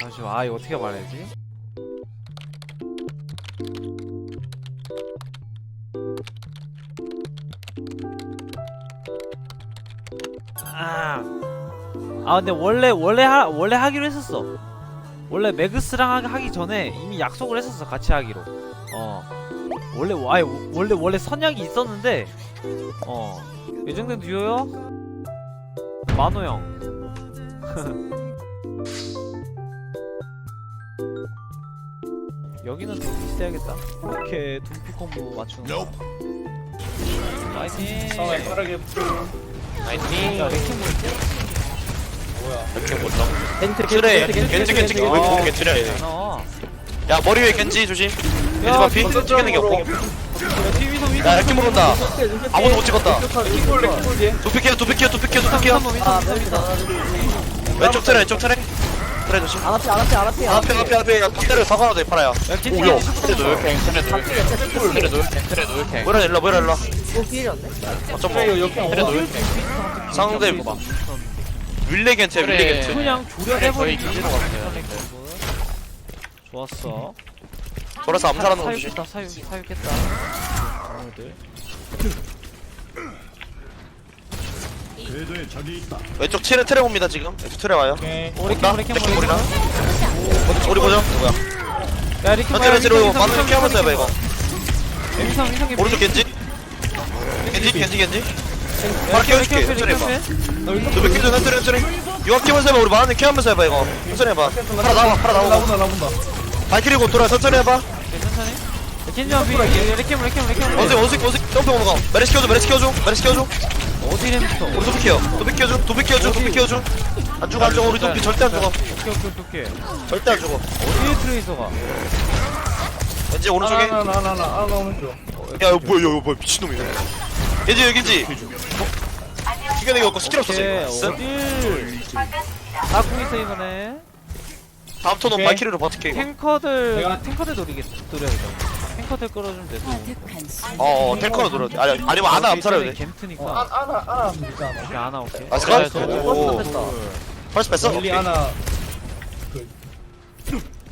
잠시만 아 이거 어떻게 말해야지? 아, 아 근데 원래 원래 하 원래 하기로 했었어. 원래 매그스랑 하- 하기 전에 이미 약속을 했었어 같이 하기로. 어 원래 아니 원래 원래 선약이 있었는데 어 예정된 듀오요? 만호 형. 여기는 둠피 써야겠다. 이렇게 둠피 콤보 맞추는 거. 파이팅. 상황에 빠르게. 파이팅! 야? 레킹 볼게. 이렇게 못다 겐트 겐트 겐지 겐지 왜 어. 야 머리 위에 겐지 조심. 겐지 야, 반피 튀기는 게 없고. 야 이렇게 모른다 아무도 못 찍었다. 킥볼 킥볼 뒤에 도피키야 도피키야 도피키야 도피키야 아 왼쪽 트레 왼쪽 트레 트레 조심 안 앞에 안 앞에 안 앞에 앞에 앞에 앞에 탁 때려 사과도 돼 파라야 야 겐지 오야. 노역행 트레 노역행 트레 노역행 트레 노역행 뭐라 일러 뭐라 일러 또 피해졌네 어쩜 뭐 오버 노역행 상대 뭐 윌레 겐트야 윌레 겐트 그냥 조련해버리기. 저희 기지로 갔어요. 좋았어. 돌아서 암살하는 거 조심 사육했다 사육 사육했다. 오늘들. 왼쪽 트레 트레 옵니다 지금. 왼쪽 트레 와요. 오케이. 레킹 레킹, 볼이나 어디 우리 보죠 누구야? 야 리키 현재 렌즈로 많은 키 한번 써봐 이거. 민성 민성 개. 오른쪽 겐지? 겐지 겐지 겐지? 바로 키워줄게 천천히 해봐. 두배 키워줘 천천히 천천히 유학 키면서 해봐 우리 많은 키 하면서 해봐 이거. 천천히 해봐. 팔아 나와 팔아 나오고 나본다 나본다. 발키리고 돌아 천천히 해봐. 천천히. 겐지 한비 레킹 레킹 레킹. 원색 원색 원색 점프 오는 거. 메레시 키워줘 메레시 키워줘 메레시 키워줘 어디 램부터? 우리 도비 키워 도비 키워줘 도비 키워줘 도비 키워줘 안 죽어 안 죽어 우리 도비 절대 안 죽어 오케이 오케이 오케이. 절대 안 죽어 어디에 트레이서가? 왠지 오른쪽에 하나 하나 하나 하나 하나 오른쪽 야 이거 뭐야 이거 뭐야 미친놈이네 겐지 여기 겐지 죽여내기 없고 스킬 없었어 오케이 이거 쓴? 어딜? 나궁 있어 이번에. 다음 턴은 오케이. 발키리로 버틸게 이거 탱커들 내가- 탱커들 노리겠 노려야겠다. 탱커들 끌어주면 돼. 어어 탱커로 놀아 돼 아니 아니면 아나 암살해도 돼 겐트니까. 아 하나 하나 하면 되지 않아 오케이 아나 오케이. 아 스카? 버스 오 뺐다 펄스 뺐어? 릴리 하나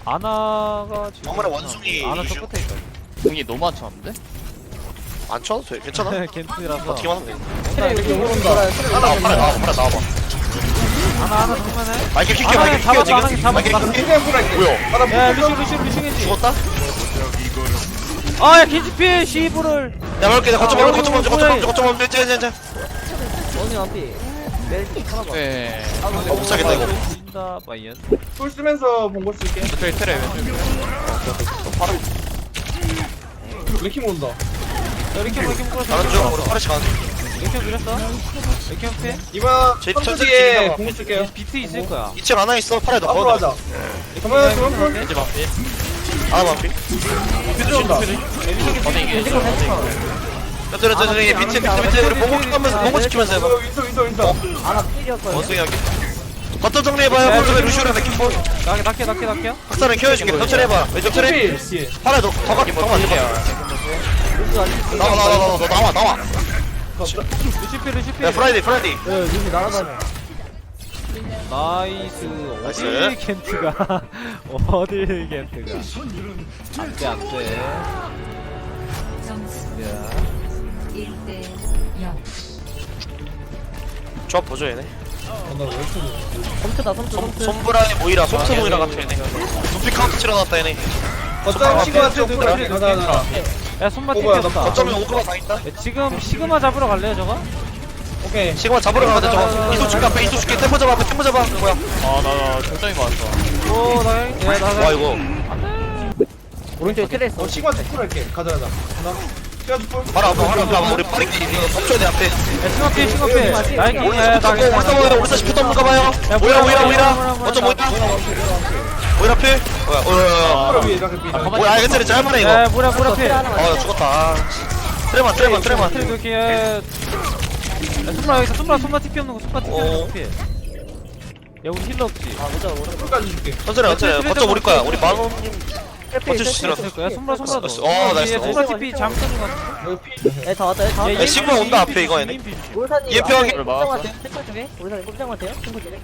아나가 지금 정말 원숭이 아나 이슈. 저 끝에 있다. 공이 너무 안 쳤는데? 안 쳐도 돼 괜찮아 겐트라서. 어떻게 하면 돼 트레 여기 오른다 나와 팔아 나와 팔아 나와봐 아나 아나 정면에. 마이크 킬게 아, 마이크 킬게 지금 마이크. 킬게 뭐야 하나 야 루시 루시 루시 겐지. 죽었다? 아야 피해 시부를. 야 말게 나 거점 아, 먼저 거점 먼저 거점 먼저 거점 먼저 이제 이제 이제 언니 앞에 멜리 하나 봐 네. 어 못 사겠다 이거 진다 바이언. 풀 쓰면서 본거 쓸게 저기 트레 왼쪽. 레킹 온다 야 이렇게 이렇게 묶어서. 다른 중 우리 파르시 가는 이렇게 밀었어. 이렇게 피해. 이번 제- 천천히 뒤에 진행하고 공 쓸게요 비트 있을 거야. 2층 하나 있어 팔에 너 앞으로 하자 그러면 그러면 겐지 반피. 하 나 반피 퓨즈 온다. 어디 이게? 천천히 천천히 비트 비트 비트 우리 보고 하면서 보고 지키면서 해봐. 어, 윈서 윈서 윈서 하나 피해졌거든 원숭이 여기 거점 정리해봐요. 거점에 루시오랑 맥킹볼 낙게 낙게 낙게 낙게. 학살은 키워줄게. 천천히 해봐. 왼쪽 뒤에 팔에 너 더가 더가 안 돼봐 나와 나와 나와 너 나와 나와. 루시피 루시피. 야 프라이데이 프라이데이. 야 눈이 날아다녀 나이스. 나이스. 어딜 겐트가 어딜 겐트가. 안돼 안돼. 점수 야. 1대 0 조합 보죠 얘네 이렇게 섬트다 섬트 섬트 손브라의 모이라 솜트 모이라 같아 얘네 두피 카운트 치러놨다 얘네 거점 시그마 쪽 트레, 풀어 트레, 가자 가자 야 손맛 오버야, 땡겼다. 거점에 오그가 다 있다 야, 지금 시그마 잡으러 갈래요 저거? 오케이 시그마 잡으러 가자 저거 이소 줄게 앞에 이소 줄게 템포 잡아 앞에 템포 잡아 뭐야 아, 나, 나, 절정이 맞았어. 오나 야, 나, 나, 와 이거 오른쪽에 트레 있어 어 시그마 쪽풀 할게 가자 가자 하나 시그마 쪽 풀. 바로 앞에 바로 앞에 우리 빠르게 이거 덮쳐야 돼 앞에 야 스마피 스마피 나이키 오리사 야, 붙었고 나- 오리사 모이라 오리사 시프트 없는가 봐요 야, 모이라 모이라, 모이라, 어쩜 모이라 뭐야 모이라 필 뭐야 어어어 풀어 위에 이렇게 삐 뭐야 아 괜찮아 잘만해 이거 야 뭐라 뭐라 하나만 아 죽었다 아. 트레만 트레만 트레만 트레 이렇게 야 손마 여기서 손마 손마 TP 없는 거 손마 TP 없는 어. 거 피해 야 우리 힐러 없지? 아 보자 오른 풀까지 줄게 천천히 천천히 거점 우리 거야 우리 만원님 있어 있을 거야 손마 손마 나이스. 어, 나이스. 손마 TP 잘못 던진 거 같아 여기 피 애다 왔다 애다 왔다 야, 시그마 온다, 앞에 이거 얘네. 올산이 EMP 확인. 꼼짝 탱커 올산이 꼼짝 같아요 탱커 쪽에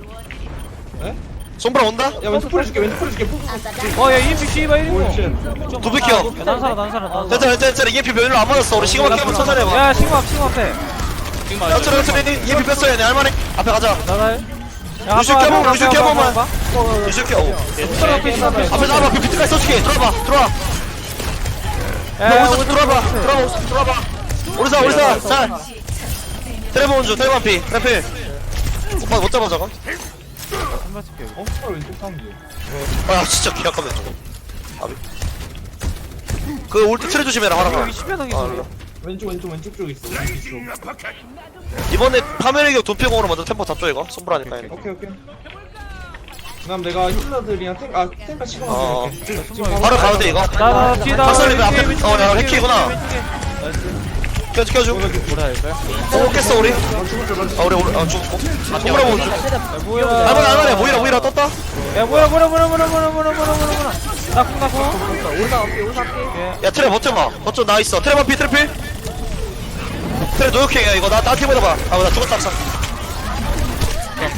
손브라 온다? 야 왼쪽 풀 해줄게 왼쪽 풀 해줄게 푸푸푸 어야 EMP 씨발 1인 오이씨 도배 키워 난 살아 난 살아 난 살아 괜찮아 괜찮아 EMP 별로 안 맞았어 우리 시그마 키면 천천히 해봐 야 신고 앞 신고 앞에 지금 야 트레 트레 EMP 뺐어야 돼 할만해 앞에 가자. 나가 야 루시오 아빠, 켜봐, 아빠, 아빠, 켜봐만. 아빠, 아빠. 유시 켜 손가락 앞에 있어, 앞에 있어. 앞에 나와봐 그 비트까지 써줄게 들어와봐 들어와. 야, 너 야, 오른쪽 오른쪽 들어와봐 앞에. 들어와봐 들어와봐. 오리사 오리사 자 트레버 온주 트레버 피 트레필 오빠 못 잡아 저거. 어? 푸 왼쪽 사운드 아 진짜 기약하네 저거. 아비. 그올 때 트레 조심해라 소리 몰라. 왼쪽 왼쪽 왼쪽 쪽에 있어. 왼쪽 쪽. 이번에 파멸의 격 도피공으로 먼저 템포 잡죠 이거? 얘네. 오케이 오케이 그다음 내가 힐러들이랑 탱, 아 탱카 시그마 어. 줄게 지금 바로 가도 돼 이거? 나, 나, 뒤에 나. 박살내, 왼쪽에, 앞에- 어, 해킹이구나. 왼쪽에. 껴줘 껴줘. 뭐라 할까요? 오 깼어 우리. 아 우리 우리 아 죽었고 손불하 보고 야, 뭐야. 할만해 모이라 모이라 떴다. 야, 뭐야, 뭐야, 뭐야, 뭐야, 뭐야, 뭐야, 뭐야, 뭐야, 뭐야. 나궁 나고. 오사 오사 없게 야 트레 버텨봐. 버텨 나 있어. 트레 반피 트레 필 그래 노력해 야 이거 나 나한테 보내봐 아나 죽었다 참 야,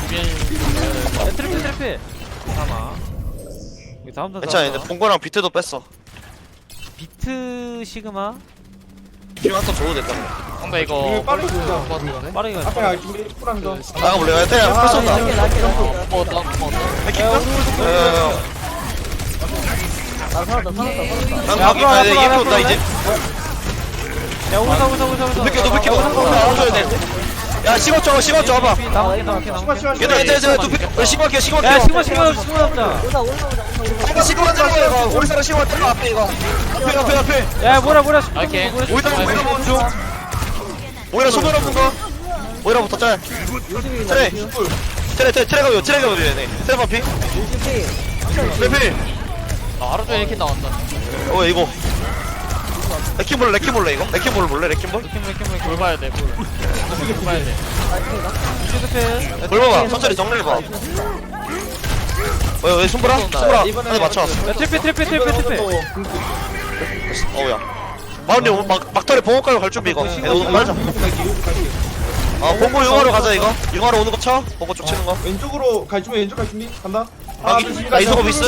트래피 트래피 잠아 이거 다음 단 괜찮아 근데 본거랑 비트도 뺐어 비트 시그마 지금 한턴 줘도 됐다 뭔가 이거 빠르게 본다. 빠르게 가자. 아까 야, 준비 10분 더. 나가볼래 야 때려 풀 쏜다 야, 먹었다 먹었다 야야야 난 가기 가야 돼 이게 나 이제 야, 오사, 오사, 오사, 오사. 높게 높게 올라와줘야 돼야 시그마 나오게. 시그마 얘들아 얘들아 얘들아 켜 시간 야, 켜 시그마, 시그마, 시그마 잡자. 오사 오사 오사 오사 이거. 우리 사람 시간 들어가 앞에 이거. 앞에 앞에 앞에. 야, 뭐라, 뭐라. 오케이. 뭐라, 오이라 오이라 먹은 중 오이라 소변 없는 거. 오이라부터 짤. 트레. 트레 트레 트레가 요 트레가 요 얘네? 트레 반피? 트레 나 하루 종일 이렇게 나온다. 필어 이거 레킹볼 레킹볼래 이거? 레킹볼 볼래 레킹볼? 이렇게, 이렇게. 뭘 봐야 돼뭘 봐야 돼. 트리플. 볼 봐봐. 천천히 정리해봐. 왜, 왜 손보라? 손보라 한대 맞춰왔어 야, 트리플, 트리플, 트리플, 트리플. 어우야. 오늘 막, 막달에 봉호가로 갈 준비 이거. 얘 오늘 말자. 아 봉고 영화로 가자 이거. 영화로 오는 거 쳐? 봉고 쪽 치는 거? 왼쪽으로 갈 준비 왼쪽 갈 준비. 간다. 아, 나 이소거 미스.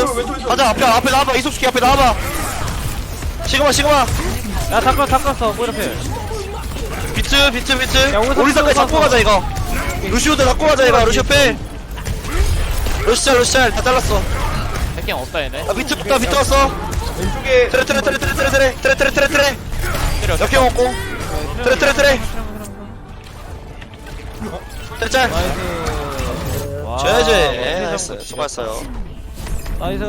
가자 앞에 앞에 나와봐. 이속시키 앞에 나와봐. 시그마 시그마 야, 닦았어. 뭐라 필. 비트 비트 비트. 야, 오른손 오리사까지 들어가서. 잡고 가자 이거. 루시오도 잡고 가자 이거. 루시오 빼. 루시짤 루시짤 다 잘랐어. 해킹 없다 얘네. 아 비트 붙다 비트 왔어. 왼쪽에 트레 트레 트레 트레 트레 트레. 트레 트레 트레 트레. 역행 없고? 트레 트레 트레. 트레 짤. 나이스. 와, 줘야지 어떻게 나이스. 수고했어요. 나이스.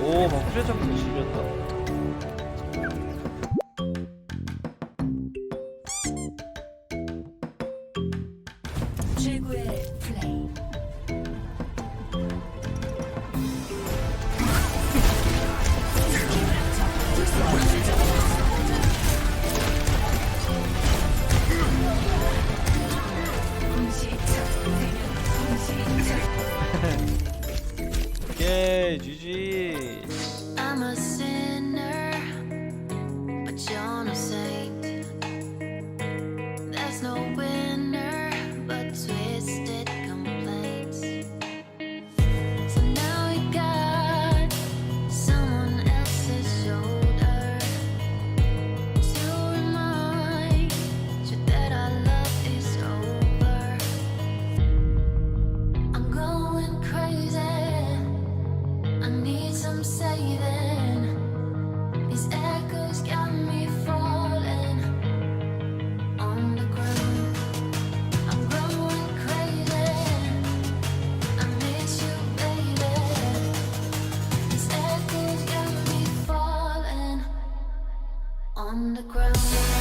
오, 막 프레점도 오케이, GG. Bye.